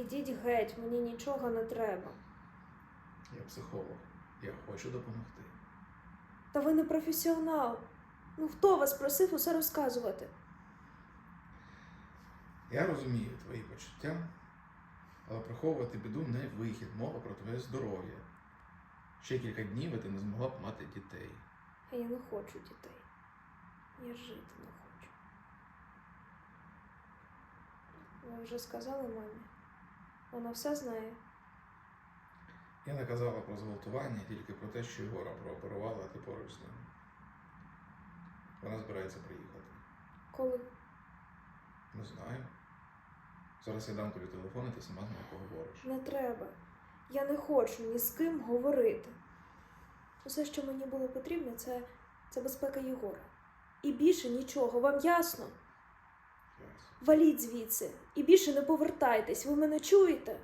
Ідіть геть, мені нічого не треба. Я психолог. Я хочу допомогти. Та ви не професіонал. Ну хто вас просив усе розказувати? Я розумію твої почуття, але приховувати біду не вихід, мова про твоє здоров'я. Ще кілька днів і ти не змогла б мати дітей. А я не хочу дітей. Я жити не хочу. Ви вже сказали мамі? Вона все знає. Я не казала про зґвалтування, тільки про те, що Єгора прооперувала, а ти поруч з ним. Вона збирається приїхати. Коли? Не знаю. Зараз я дам тобі телефон, і ти сама з нею поговориш. Не треба. Я не хочу ні з ким говорити. Усе, що мені було потрібно, це, це безпека Єгора. І більше нічого, вам? Ясно. Валіть звідси і більше не повертайтесь, ви мене чуєте?